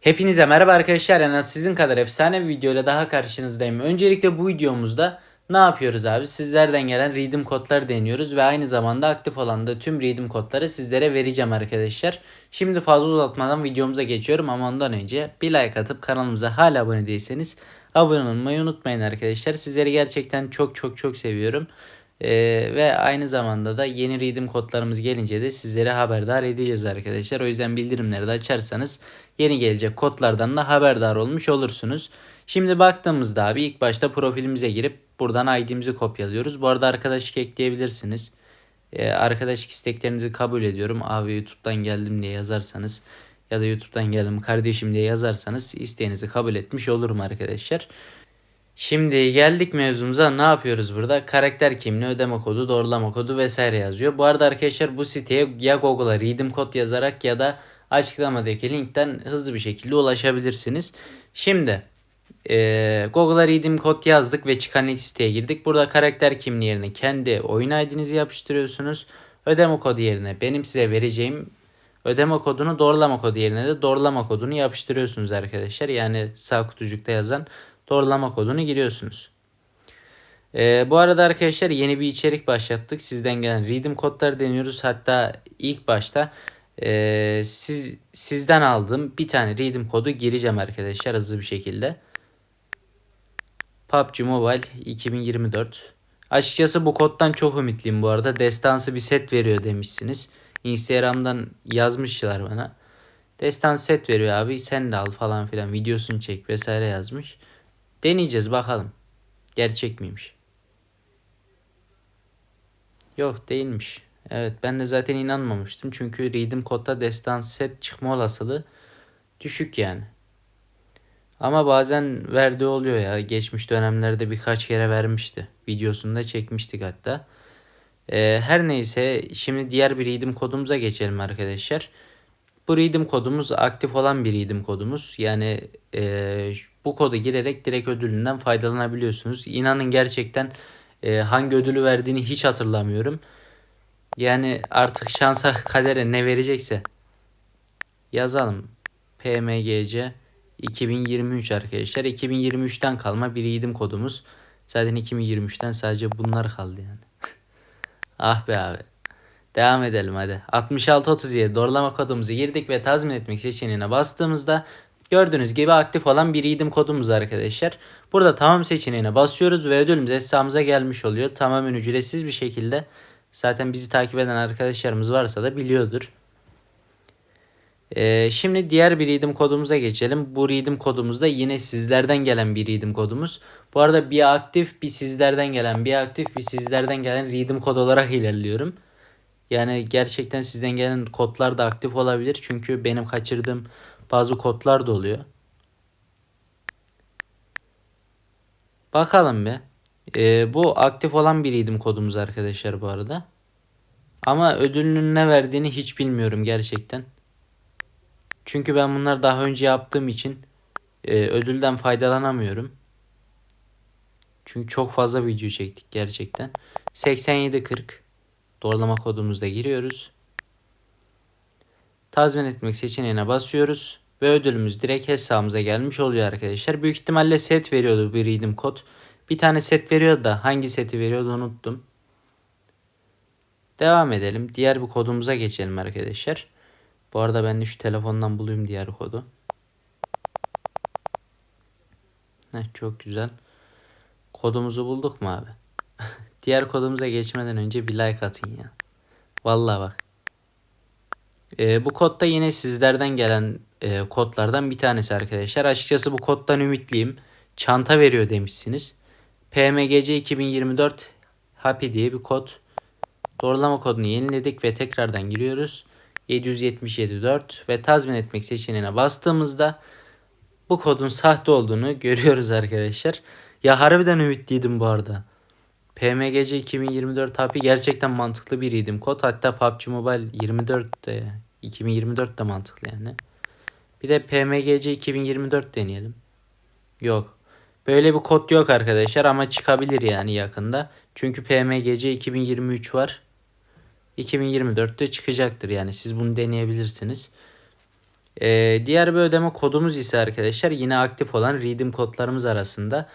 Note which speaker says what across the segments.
Speaker 1: Hepinize merhaba arkadaşlar. En sizin kadar efsane bir videoyla daha karşınızdayım. Öncelikle bu videomuzda ne yapıyoruz abi? Sizlerden gelen redeem kodları deniyoruz ve aynı zamanda aktif olan da tüm redeem kodları sizlere vereceğim arkadaşlar. Şimdi fazla uzatmadan videomuza geçiyorum ama ondan önce bir like atıp kanalımıza hala abone değilseniz abone olmayı unutmayın arkadaşlar. Sizleri gerçekten çok çok çok seviyorum. Ee, ve aynı zamanda da yeni redeem kodlarımız gelince de sizlere haberdar edeceğiz arkadaşlar. O yüzden bildirimleri de açarsanız yeni gelecek kodlardan da haberdar olmuş olursunuz. Şimdi baktığımızda abi ilk başta profilimize girip buradan ID'mizi kopyalıyoruz. Bu arada arkadaşlık ekleyebilirsiniz. Ee, arkadaşlık isteklerinizi kabul ediyorum. Abi YouTube'dan geldim diye yazarsanız ya da YouTube'dan geldim kardeşim diye yazarsanız isteğinizi kabul etmiş olurum arkadaşlar. Şimdi geldik mevzumuza ne yapıyoruz burada? Karakter kimliği, ödeme kodu, doğrulama kodu vesaire yazıyor. Bu arada arkadaşlar bu siteye ya Google'a redeem kod yazarak ya da açıklamadaki linkten hızlı bir şekilde ulaşabilirsiniz. Şimdi e, Google'a redeem kod yazdık ve çıkan ilk siteye girdik. Burada karakter kimliği yerine kendi oyun ID'nizi yapıştırıyorsunuz. Ödeme kodu yerine benim size vereceğim ödeme kodunu doğrulama kodu yerine de doğrulama kodunu yapıştırıyorsunuz arkadaşlar. Yani sağ kutucukta yazan doğrulama kodunu giriyorsunuz. Ee, bu arada arkadaşlar yeni bir içerik başlattık. Sizden gelen redeem kodları deniyoruz. Hatta ilk başta e, siz sizden aldığım bir tane redeem kodu gireceğim arkadaşlar hızlı bir şekilde. PUBG Mobile 2024. Açıkçası bu koddan çok ümitliyim bu arada. Destansı bir set veriyor demişsiniz. Instagram'dan yazmışlar bana. Destan set veriyor abi sen de al falan filan videosunu çek vesaire yazmış. Deneyeceğiz bakalım. Gerçek miymiş? Yok değilmiş. Evet ben de zaten inanmamıştım. Çünkü redeem kodda destan set çıkma olasılığı düşük yani. Ama bazen verdiği oluyor ya. Geçmiş dönemlerde birkaç kere vermişti. Videosunu da çekmiştik hatta. Ee, her neyse şimdi diğer bir redeem kodumuza geçelim arkadaşlar. Bu redeem kodumuz aktif olan bir redeem kodumuz. Yani e, bu kodu girerek direkt ödülünden faydalanabiliyorsunuz. İnanın gerçekten e, hangi ödülü verdiğini hiç hatırlamıyorum. Yani artık şansa kadere ne verecekse yazalım. PMGC 2023 arkadaşlar. 2023'ten kalma bir redeem kodumuz. Zaten 2023'ten sadece bunlar kaldı yani. ah be abi. Devam edelim hadi. 6637 doğrulama kodumuzu girdik ve tazmin etmek seçeneğine bastığımızda gördüğünüz gibi aktif olan bir redeem kodumuz arkadaşlar. Burada tamam seçeneğine basıyoruz ve ödülümüz hesabımıza gelmiş oluyor. Tamamen ücretsiz bir şekilde. Zaten bizi takip eden arkadaşlarımız varsa da biliyordur. Ee, şimdi diğer bir redeem kodumuza geçelim. Bu redeem kodumuz da yine sizlerden gelen bir redeem kodumuz. Bu arada bir aktif bir sizlerden gelen bir aktif bir sizlerden gelen redeem kod olarak ilerliyorum. Yani gerçekten sizden gelen kodlar da aktif olabilir. Çünkü benim kaçırdığım bazı kodlar da oluyor. Bakalım bir. Ee, bu aktif olan bir redeem kodumuz arkadaşlar bu arada. Ama ödülünün ne verdiğini hiç bilmiyorum gerçekten. Çünkü ben bunları daha önce yaptığım için e, ödülden faydalanamıyorum. Çünkü çok fazla video çektik gerçekten. 8740 doğrulama kodumuzda giriyoruz. Tazmin etmek seçeneğine basıyoruz ve ödülümüz direkt hesabımıza gelmiş oluyor arkadaşlar. Büyük ihtimalle set veriyordu bir redeem kod. Bir tane set veriyordu da hangi seti veriyordu unuttum. Devam edelim. Diğer bir kodumuza geçelim arkadaşlar. Bu arada ben de şu telefondan bulayım diğer kodu. Heh, çok güzel. Kodumuzu bulduk mu abi? diğer kodumuza geçmeden önce bir like atın ya. Vallahi bak. Ee, bu kod da yine sizlerden gelen e, kodlardan bir tanesi arkadaşlar. Açıkçası bu koddan ümitliyim. Çanta veriyor demişsiniz. PMGC 2024 Happy diye bir kod. Doğrulama kodunu yeniledik ve tekrardan giriyoruz. 777.4 ve tazmin etmek seçeneğine bastığımızda bu kodun sahte olduğunu görüyoruz arkadaşlar. Ya harbiden ümitliydim bu arada. PMGC 2024 Happy gerçekten mantıklı bir redeem kod. Hatta PUBG Mobile 24 de 2024 de mantıklı yani. Bir de PMGC 2024 deneyelim. Yok. Böyle bir kod yok arkadaşlar ama çıkabilir yani yakında. Çünkü PMGC 2023 var. 2024'te çıkacaktır yani siz bunu deneyebilirsiniz. Ee, diğer bir ödeme kodumuz ise arkadaşlar yine aktif olan redeem kodlarımız arasında.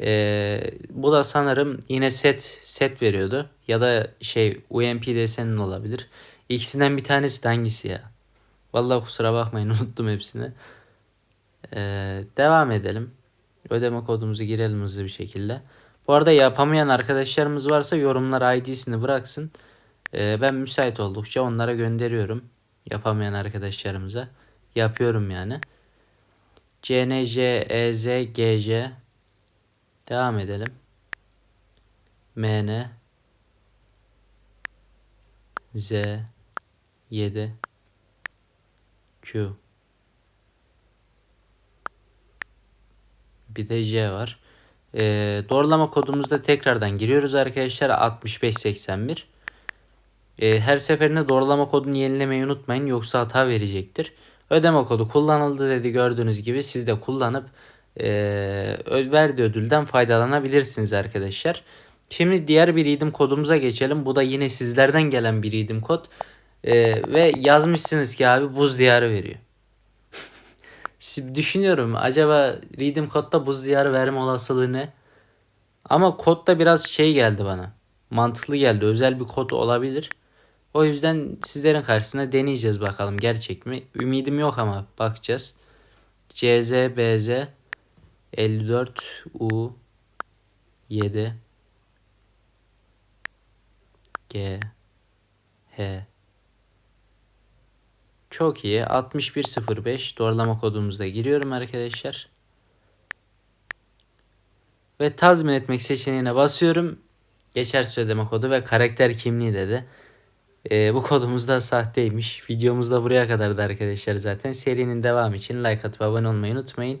Speaker 1: Ee, bu da sanırım yine set set veriyordu ya da şey UMP desenin olabilir. İkisinden bir tanesi de hangisi ya? Vallahi kusura bakmayın unuttum hepsini. Ee, devam edelim. Ödeme kodumuzu girelim hızlı bir şekilde. Bu arada yapamayan arkadaşlarımız varsa yorumlara ID'sini bıraksın. Ee, ben müsait oldukça onlara gönderiyorum. Yapamayan arkadaşlarımıza. Yapıyorum yani. CNJ, EZ, GC. Devam edelim. MN. Z. 7. Q. Bir de J var. Ee, doğrulama kodumuzda tekrardan giriyoruz arkadaşlar. 6581. Ee, her seferinde doğrulama kodunu yenilemeyi unutmayın yoksa hata verecektir. Ödeme kodu kullanıldı dedi gördüğünüz gibi siz de kullanıp e, verdiği ödülden faydalanabilirsiniz arkadaşlar. Şimdi diğer bir redeem kodumuza geçelim. Bu da yine sizlerden gelen bir redeem kod. Ee, ve yazmışsınız ki abi buz diyarı veriyor. Düşünüyorum acaba redeem kodda buz diyarı verme olasılığı ne? Ama kod da biraz şey geldi bana. Mantıklı geldi. Özel bir kod olabilir. O yüzden sizlerin karşısında deneyeceğiz bakalım gerçek mi? Ümidim yok ama bakacağız. CZ BZ 54 U 7 G H Çok iyi. 6105 doğrulama kodumuzda giriyorum arkadaşlar. Ve tazmin etmek seçeneğine basıyorum. Geçersiz ödeme kodu ve karakter kimliği dedi. Ee, bu kodumuz da sahteymiş. Videomuz da buraya kadardı arkadaşlar zaten. Serinin devamı için like atıp abone olmayı unutmayın.